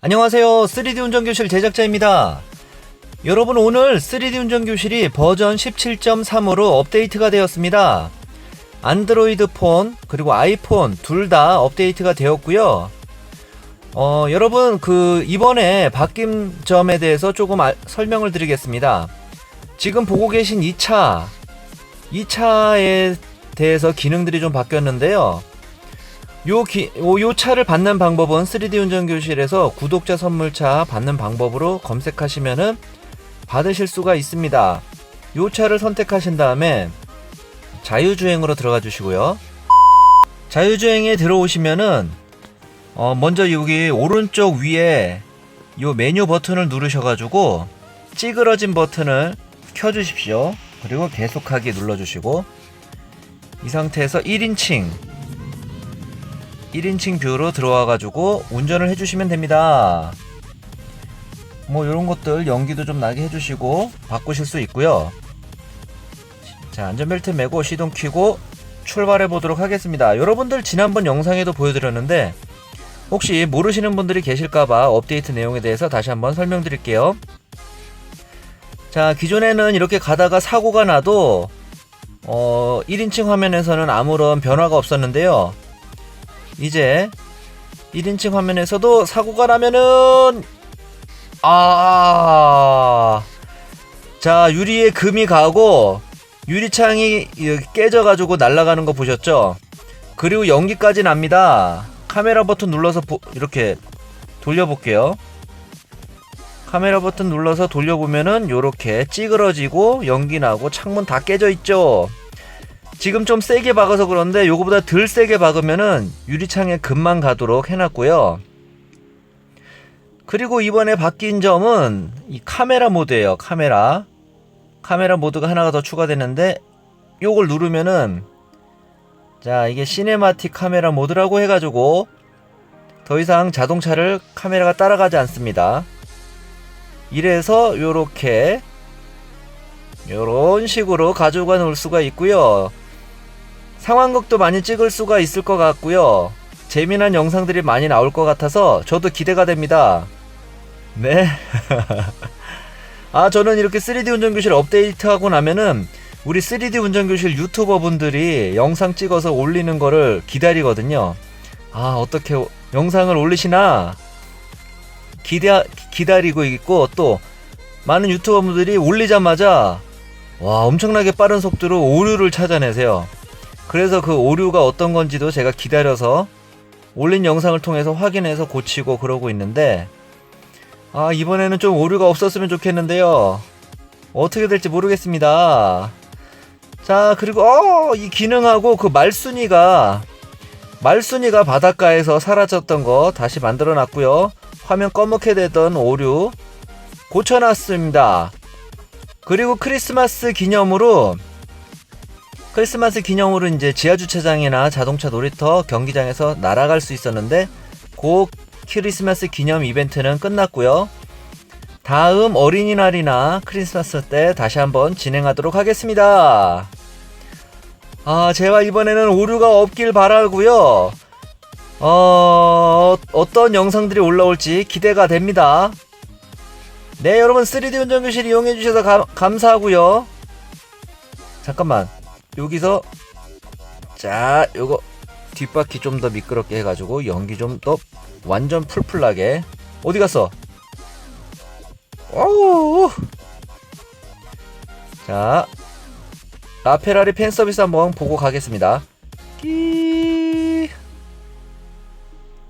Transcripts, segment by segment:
안녕하세요. 3D 운전교실 제작자입니다. 여러분 오늘 3D 운전교실이 버전 17.3으로 업데이트가 되었습니다. 안드로이드 폰 그리고 아이폰 둘 다 업데이트가 되었고요. 어, 여러분 그 이번에 바뀐 점에 대해서 조금 알- 설명을 드리겠습니다. 지금 보고 계신 2차 2차에 대해서 기능들이 좀 바뀌었는데요. 요, 기, 요, 요 차를 받는 방법은 3D 운전 교실에서 구독자 선물차 받는 방법으로 검색하시면은 받으실 수가 있습니다. 요 차를 선택하신 다음에 자유주행으로 들어가 주시고요. 자유주행에 들어오시면은 어, 먼저 여기 오른쪽 위에 요 메뉴 버튼을 누르셔가지고 찌그러진 버튼을 켜주십시오. 그리고 계속하기 눌러주시고 이 상태에서 1인칭 1인칭 뷰로 들어와가지고 운전을 해주시면 됩니다. 뭐 이런 것들 연기도 좀 나게 해주시고 바꾸실 수 있고요. 자 안전벨트 매고 시동 켜고 출발해 보도록 하겠습니다. 여러분들 지난번 영상에도 보여드렸는데 혹시 모르시는 분들이 계실까봐 업데이트 내용에 대해서 다시 한번 설명드릴게요. 자 기존에는 이렇게 가다가 사고가 나도 어 1인칭 화면에서는 아무런 변화가 없었는데요. 이제 1인칭 화면에서도 사고가 나면은 아. 자, 유리에 금이 가고 유리창이 이- 깨져 가지고 날아가는 거 보셨죠? 그리고 연기까지 납니다. 카메라 버튼 눌러서 보- 이렇게 돌려 볼게요. 카메라 버튼 눌러서 돌려보면은 요렇게 찌그러지고 연기 나고 창문 다 깨져 있죠. 지금 좀 세게 박아서 그런데 요거보다 덜 세게 박으면은 유리창에 금만 가도록 해놨고요. 그리고 이번에 바뀐 점은 이 카메라 모드예요. 카메라. 카메라 모드가 하나가 더 추가됐는데 요걸 누르면은 자, 이게 시네마틱 카메라 모드라고 해 가지고 더 이상 자동차를 카메라가 따라가지 않습니다. 이래서 요렇게 요런 식으로 가져가 놓을 수가 있고요. 상황극도 많이 찍을 수가 있을 것 같고요. 재미난 영상들이 많이 나올 것 같아서 저도 기대가 됩니다. 네. 아, 저는 이렇게 3D 운전교실 업데이트하고 나면은 우리 3D 운전교실 유튜버 분들이 영상 찍어서 올리는 거를 기다리거든요. 아, 어떻게 오- 영상을 올리시나 기대, 기다리고 있고 또 많은 유튜버 분들이 올리자마자 와, 엄청나게 빠른 속도로 오류를 찾아내세요. 그래서 그 오류가 어떤 건지도 제가 기다려서 올린 영상을 통해서 확인해서 고치고 그러고 있는데 아 이번에는 좀 오류가 없었으면 좋겠는데요. 어떻게 될지 모르겠습니다. 자 그리고 어 이 기능하고 그 말순이가 말순이가 바닷가에서 사라졌던 거 다시 만들어 놨고요 화면 검게 되던 오류 고쳐놨습니다 그리고 크리스마스 기념으로 크리스마스 기념으로 이제 지하 주차장이나 자동차 놀이터 경기장에서 날아갈 수 있었는데 그 크리스마스 기념 이벤트는 끝났고요. 다음 어린이날이나 크리스마스 때 다시 한번 진행하도록 하겠습니다. 아, 제발 이번에는 오류가 없길 바라고요. 어, 어떤 영상들이 올라올지 기대가 됩니다. 네, 여러분 3D 운전교실 이용해 주셔서 감- 감사하고요. 잠깐만. 여기서 자, 요거 뒷바퀴 좀 더 미끄럽게 해 가지고 연기 좀 더 완전 풀풀 나게. 어디 갔어? 어우. 자. 라페라리 팬 서비스 한번 보고 가겠습니다.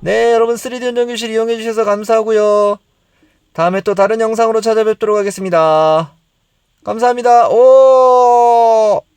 끼. 네, 여러분 3D 운전교실 이용해 주셔서 감사하고요. 다음에 또 다른 영상으로 찾아뵙도록 하겠습니다. 감사합니다. 오!